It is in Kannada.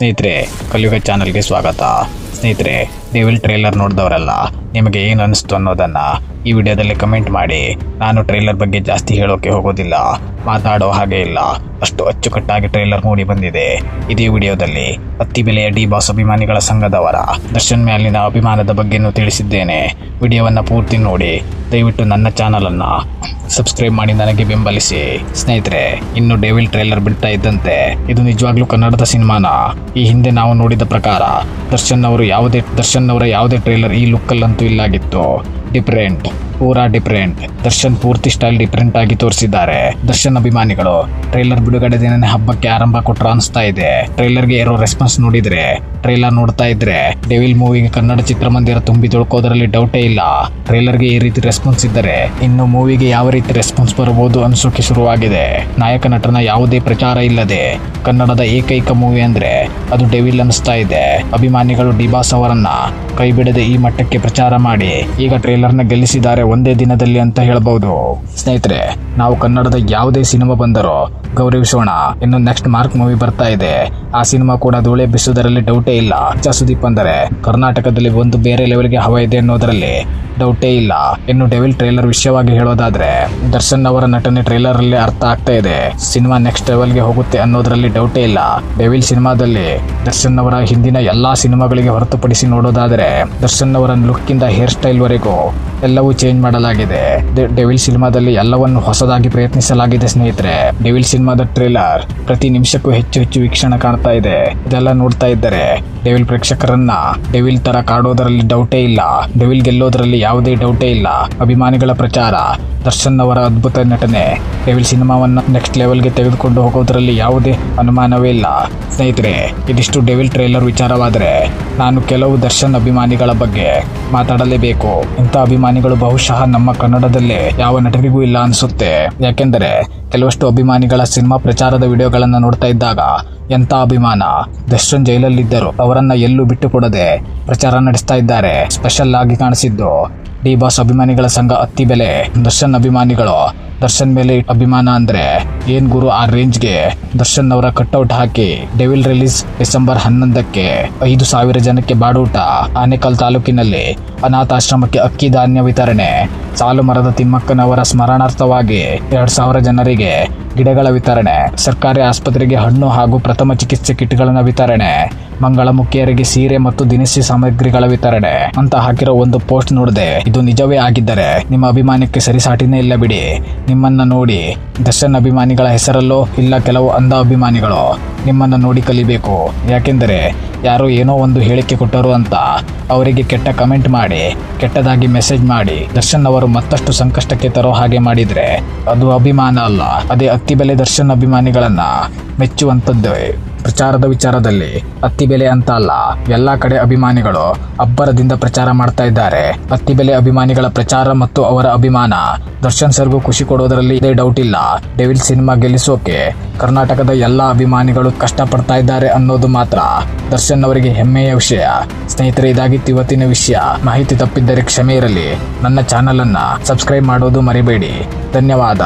ಸ್ನೇಹಿತರೆ ಕಲಿಯುಗ ಚಾನಲ್ಗೆ ಸ್ವಾಗತ. ಸ್ನೇಹಿತರೆ ಡೆವಿಲ್ ಟ್ರೇಲರ್ ನೋಡಿದವರಲ್ಲ. ನಿಮಗೆ ಏನು ಅನಿಸ್ತು ಅನ್ನೋದನ್ನು ಈ ವಿಡಿಯೋದಲ್ಲಿ ಕಮೆಂಟ್ ಮಾಡಿ. ನಾನು ಟ್ರೈಲರ್ ಬಗ್ಗೆ ಜಾಸ್ತಿ ಹೇಳೋಕೆ ಹೋಗೋದಿಲ್ಲ. ಮಾತಾಡೋ ಹಾಗೆ ಇಲ್ಲ. ಅಷ್ಟು ಅಚ್ಚುಕಟ್ಟಾಗಿ ಟ್ರೇಲರ್ ಮೂಡಿ ಬಂದಿದೆ. ಇದೇ ವಿಡಿಯೋದಲ್ಲಿ ಅತ್ತಿ ಬೆಲೆಯ ಡಿ ಬಾಸ್ ಅಭಿಮಾನಿಗಳ ಸಂಘದವರ ದರ್ಶನ್ ಮ್ಯಾಲಿನ ಅಭಿಮಾನದ ಬಗ್ಗೆನೂ ತಿಳಿಸಿದ್ದೇನೆ. ವಿಡಿಯೋವನ್ನು ಪೂರ್ತಿ ನೋಡಿ. ದಯವಿಟ್ಟು ನನ್ನ ಚಾನಲನ್ನು ಸಬ್ಸ್ಕ್ರೈಬ್ ಮಾಡಿ ನನಗೆ ಬೆಂಬಲಿಸಿ. ಸ್ನೇಹಿತರೆ, ಇನ್ನು ಡೇವಿಲ್ ಟ್ರೇಲರ್ ಬಿಡ್ತಾ ಇದ್ದಂತೆ, ಇದು ನಿಜವಾಗ್ಲೂ ಕನ್ನಡದ ಸಿನಿಮಾನ? ಈ ಹಿಂದೆ ನಾವು ನೋಡಿದ ಪ್ರಕಾರ ದರ್ಶನ್ ಅವರು ಯಾವುದೇ, ದರ್ಶನ್ ಅವರ ಯಾವುದೇ ಟ್ರೈಲರ್ ಈ ಲುಕ್ಕಲ್ಲಂತೂ ಇಲ್ಲಾಗಿತ್ತು ಡಿಫ್ರೆಂಟ್ ಪೂರಾ ಡಿಫ್ರೆಂಟ್ ದರ್ಶನ್ ಪೂರ್ತಿ ಸ್ಟೈಲ್ ಡಿಫ್ರೆಂಟ್ ಆಗಿ ತೋರಿಸಿದ್ದಾರೆ. ದರ್ಶನ್ ಅಭಿಮಾನಿಗಳು ಟ್ರೈಲರ್ ಬಿಡುಗಡೆ ದಿನನೇ ಹಬ್ಬಕ್ಕೆ ಆರಂಭ ಕೊಟ್ರ ಅನಿಸ್ತಾ ಇದೆ. ಟ್ರೈಲರ್ಗೆ ಇರೋ ರೆಸ್ಪಾನ್ಸ್ ನೋಡಿದ್ರೆ ಟ್ರೈಲರ್ ನೋಡ್ತಾ ಇದ್ರೆ ಡೆವಿಲ್ ಮೂವಿಗೆ ಕನ್ನಡ ಚಿತ್ರಮಂದಿರ ತುಂಬಿ ತೊಳ್ಕೋದ್ರಲ್ಲಿ ಡೌಟೇ ಇಲ್ಲ. ಟ್ರೈಲರ್ಗೆ ಈ ರೀತಿ ರೆಸ್ಪಾನ್ಸ್ ಇದ್ದರೆ ಇನ್ನು ಮೂವಿಗೆ ಯಾವ ರೀತಿ ರೆಸ್ಪಾನ್ಸ್ ಬರಬಹುದು ಅನ್ಸೋಕೆ ಶುರುವಾಗಿದೆ. ನಾಯಕ ನಟನ ಯಾವುದೇ ಪ್ರಚಾರ ಇಲ್ಲದೆ ಕನ್ನಡದ ಏಕೈಕ ಮೂವಿ ಅಂದ್ರೆ ಅದು ಡೆವಿಲ್ ಅನಿಸ್ತಾ ಇದೆ. ಅಭಿಮಾನಿಗಳು ಡಿಬಾಸ್ ಅವರನ್ನ ಕೈ ಬಿಡದೆ ಈ ಮಟ್ಟಕ್ಕೆ ಪ್ರಚಾರ ಮಾಡಿ ಈಗ ಟ್ರೈಲರ್ನ ಗೆಲ್ಲಿಸಿದ್ದಾರೆ ಒಂದೇ ದಿನದಲ್ಲಿ ಅಂತ ಹೇಳಬಹುದು ಸ್ನೇಹಿತರೆ, ನಾವು ಕನ್ನಡದ ಯಾವುದೇ ಸಿನಿಮಾ ಬಂದರೂ ಗೌರವಿಸೋಣ ಇನ್ನು ನೆಕ್ಸ್ಟ್ ಮಾರ್ಕ್ ಮೂವಿ ಬರ್ತಾ ಇದೆ. ಆ ಸಿನಿಮಾ ಕೂಡ ಧೂಳೆ ಬಿಸುವುದರಲ್ಲಿ ಡೌಟೇ ಇಲ್ಲ. ಕಿಚ್ಚ ಸುದೀಪ್ ಅಂದರೆ ಕರ್ನಾಟಕದಲ್ಲಿ ಒಂದು ಬೇರೆ ಲೆವೆಲ್ಗೆ ಹವ ಇದೆ ಅನ್ನೋದರಲ್ಲಿ ಡೌಟೇ ಇಲ್ಲ. ಇನ್ನು ಡೆವಿಲ್ ಟ್ರೈಲರ್ ವಿಷಯವಾಗಿ ಹೇಳೋದಾದ್ರೆ, ದರ್ಶನ್ ಅವರ ನಟನೆ ಟ್ರೈಲರ್ ಅಲ್ಲಿ ಅರ್ಥ ಆಗ್ತಾ ಇದೆ. ಸಿನಿಮಾ ನೆಕ್ಸ್ಟ್ ಲೆವೆಲ್ಗೆ ಹೋಗುತ್ತೆ ಅನ್ನೋದರಲ್ಲಿ ಡೌಟೇ ಇಲ್ಲ. ಡೆವಿಲ್ ಸಿನಿಮಾದಲ್ಲಿ ದರ್ಶನ್ ಅವರ ಹಿಂದಿನ ಎಲ್ಲಾ ಸಿನಿಮಾಗಳಿಗೆ ಹೊರತುಪಡಿಸಿ ನೋಡೋದಾದ್ರೆ, ದರ್ಶನ್ ಅವರ ಲುಕ್ ಇಂದ ಹೇರ್ ಸ್ಟೈಲ್ ವರೆಗೂ ಎಲ್ಲವೂ ಚೇಂಜ್ ಮಾಡಲಾಗಿದೆ. ಡೆವಿಲ್ ಸಿನಿಮಾದಲ್ಲಿ ಎಲ್ಲವನ್ನು ಹೊಸದಾಗಿ ಪ್ರಯತ್ನಿಸಲಾಗಿದೆ ಸ್ನೇಹಿತರೆ. ಡೆವಿಲ್ ಸಿನಿಮಾದ ಟ್ರೇಲರ್ ಪ್ರತಿ ನಿಮಿಷಕ್ಕೂ ಹೆಚ್ಚು ಹೆಚ್ಚು ವೀಕ್ಷಣೆ ಕಾಣ್ತಾ ಇದೆ. ಇದೆಲ್ಲ ನೋಡ್ತಾ ಇದ್ದರೆ ಡೆವಿಲ್ ಪ್ರೇಕ್ಷಕರನ್ನ ಡೆವಿಲ್ ತರ ಕಾಡೋದರಲ್ಲಿ ಡೌಟೇ ಇಲ್ಲ. ಡೆವಿಲ್ ಗೆಲ್ಲೋದರಲ್ಲಿ ಯಾವುದೇ ಡೌಟೇ ಇಲ್ಲ. ಅಭಿಮಾನಿಗಳ ಪ್ರಚಾರ ದರ್ಶನ್ ಅವರ ಅದ್ಭುತ ನಟನೆ. ಎವಿಲ್ ಸಿನಿಮಾವನ್ನು ನೆಕ್ಸ್ಟ್ ಲೆವೆಲ್ಗೆ ತೆಗೆದುಕೊಂಡು ಹೋಗೋದ್ರಲ್ಲಿ ಯಾವುದೇ ಅನುಮಾನವೇ ಇಲ್ಲ. ಸ್ನೇಹಿತರೆ, ಇದಿಷ್ಟು ಡೆವಿಲ್ ಟ್ರೇಲರ್ ವಿಚಾರವಾದರೆ, ನಾನು ಕೆಲವು ದರ್ಶನ್ ಅಭಿಮಾನಿಗಳ ಬಗ್ಗೆ ಮಾತಾಡಲೇಬೇಕು. ಇಂಥ ಅಭಿಮಾನಿಗಳು ಬಹುಶಃ ನಮ್ಮ ಕನ್ನಡದಲ್ಲೇ ಯಾವ ನಟರಿಗೂ ಇಲ್ಲ ಅನಿಸುತ್ತೆ. ಯಾಕೆಂದರೆ ಕೆಲವಷ್ಟು ಅಭಿಮಾನಿಗಳ ಸಿನಿಮಾ ಪ್ರಚಾರದ ವಿಡಿಯೋಗಳನ್ನು ನೋಡ್ತಾ ಇದ್ದಾಗ ಎಂಥ ಅಭಿಮಾನ? ದರ್ಶನ್ ಜೈಲಲ್ಲಿದ್ದರು. ಅವರನ್ನ ಎಲ್ಲೂ ಬಿಟ್ಟು ಕೊಡದೆ ಪ್ರಚಾರ ನಡೆಸ್ತಾ ಇದ್ದಾರೆ. ಸ್ಪೆಷಲ್ ಆಗಿ ಕಾಣಿಸಿದ್ದು ಡಿ ಬಾಸ್ ಅಭಿಮಾನಿಗಳ ಸಂಘ ಅತ್ತಿ ಬೆಲೆ ದರ್ಶನ್ ಅಭಿಮಾನಿಗಳು. ದರ್ಶನ್ ಮೇಲೆ ಅಭಿಮಾನ ಅಂದ್ರೆ ಏನ್ ಗುರು ಆ ರೇಂಜ್ಗೆ? ದರ್ಶನ್ ಅವರ ಕಟ್ಔಟ್ ಹಾಕಿ ಡೆವಿಲ್ ರಿಲೀಸ್ ಡಿಸೆಂಬರ್ ಹನ್ನೊಂದಕ್ಕೆ ಐದು ಸಾವಿರ ಜನಕ್ಕೆ ಬಾಡೂಟ. ಆನೇಕಲ್ ತಾಲೂಕಿನಲ್ಲಿ ಅನಾಥಾಶ್ರಮಕ್ಕೆ ಅಕ್ಕಿ ಧಾನ್ಯ ವಿತರಣೆ. ಸಾಲು ಮರದ ತಿಮ್ಮಕ್ಕನವರ ಸ್ಮರಣಾರ್ಥವಾಗಿ ಎರಡ್ ಸಾವಿರ ಜನರಿಗೆ ಗಿಡಗಳ ವಿತರಣೆ. ಸರ್ಕಾರಿ ಆಸ್ಪತ್ರೆಗೆ ಹಣ್ಣು ಹಾಗೂ ಪ್ರಥಮ ಚಿಕಿತ್ಸೆ ಕಿಟ್ಗಳನ್ನು ವಿತರಣೆ. ಮಂಗಳಮುಖಿಯರಿಗೆ ಸೀರೆ ಮತ್ತು ದಿನಸಿ ಸಾಮಗ್ರಿಗಳ ವಿತರಣೆ. ಅಂತ ಹಾಕಿರೋ ಒಂದು ಪೋಸ್ಟ್ ನೋಡಿದೆ. ಇದು ನಿಜವೇ ಆಗಿದ್ದರೆ ನಿಮ್ಮ ಅಭಿಮಾನಕ್ಕೆ ಸರಿಸಾಟಿನೇ ಇಲ್ಲ ಬಿಡಿ. ನಿಮ್ಮನ್ನ ನೋಡಿ ದರ್ಶನ್ ಅಭಿಮಾನಿಗಳ ಹೆಸರಲ್ಲೋ ಇಲ್ಲ ಕೆಲವು ಅಂಧ ಅಭಿಮಾನಿಗಳು ನಿಮ್ಮನ್ನ ನೋಡಿ ಕಲಿಬೇಕು. ಯಾಕೆಂದರೆ ಯಾರು ಏನೋ ಒಂದು ಹೇಳಿಕೆ ಕೊಟ್ಟರು ಅಂತ ಅವರಿಗೆ ಕೆಟ್ಟ ಕಮೆಂಟ್ ಮಾಡಿ, ಕೆಟ್ಟದಾಗಿ ಮೆಸೇಜ್ ಮಾಡಿ ದರ್ಶನ್ ಅವರು ಮತ್ತಷ್ಟು ಸಂಕಷ್ಟಕ್ಕೆ ತರೋ ಹಾಗೆ ಮಾಡಿದರೆ ಅದು ಅಭಿಮಾನ ಅಲ್ಲ. ಅದೇ ಅತ್ತಿ ಬೆಲೆ ದರ್ಶನ್ ಅಭಿಮಾನಿಗಳನ್ನ ಮೆಚ್ಚುವಂಥದ್ದು ಪ್ರಚಾರದ ವಿಚಾರದಲ್ಲಿ ಅತ್ತಿ ಬೆಲೆ ಅಂತ ಅಲ್ಲ, ಎಲ್ಲಾ ಕಡೆ ಅಭಿಮಾನಿಗಳು ಅಬ್ಬರದಿಂದ ಪ್ರಚಾರ ಮಾಡ್ತಾ ಇದ್ದಾರೆ. ಅತ್ತಿ ಬೆಲೆ ಅಭಿಮಾನಿಗಳ ಪ್ರಚಾರ ಮತ್ತು ಅವರ ಅಭಿಮಾನ, ದರ್ಶನ್ ಸರ್ಗೂ ಖುಷಿ ಕೊಡೋದರಲ್ಲಿ ಇದೇ ಡೌಟ್ ಇಲ್ಲ. ಡೆವಿಲ್ ಸಿನಿಮಾ ಗೆಲ್ಲಿಸೋಕೆ ಕರ್ನಾಟಕದ ಎಲ್ಲಾ ಅಭಿಮಾನಿಗಳು ಕಷ್ಟಪಡ್ತಾ ಇದ್ದಾರೆ ಅನ್ನೋದು ಮಾತ್ರ. ದರ್ಶನ್ ಅವರಿಗೆ ಹೆಮ್ಮೆಯ ವಿಷಯ. ಸ್ನೇಹಿತರೆ, ಇದಾಗಿತ್ತು ಇವತ್ತಿನ ವಿಷಯ. ಮಾಹಿತಿ ತಪ್ಪಿದ್ದರೆ ಕ್ಷಮೆ ಇರಲಿ. ನನ್ನ ಚಾನಲ್ ಅನ್ನ ಸಬ್ಸ್ಕ್ರೈಬ್ ಮಾಡೋದು ಮರಿಬೇಡಿ. ಧನ್ಯವಾದ.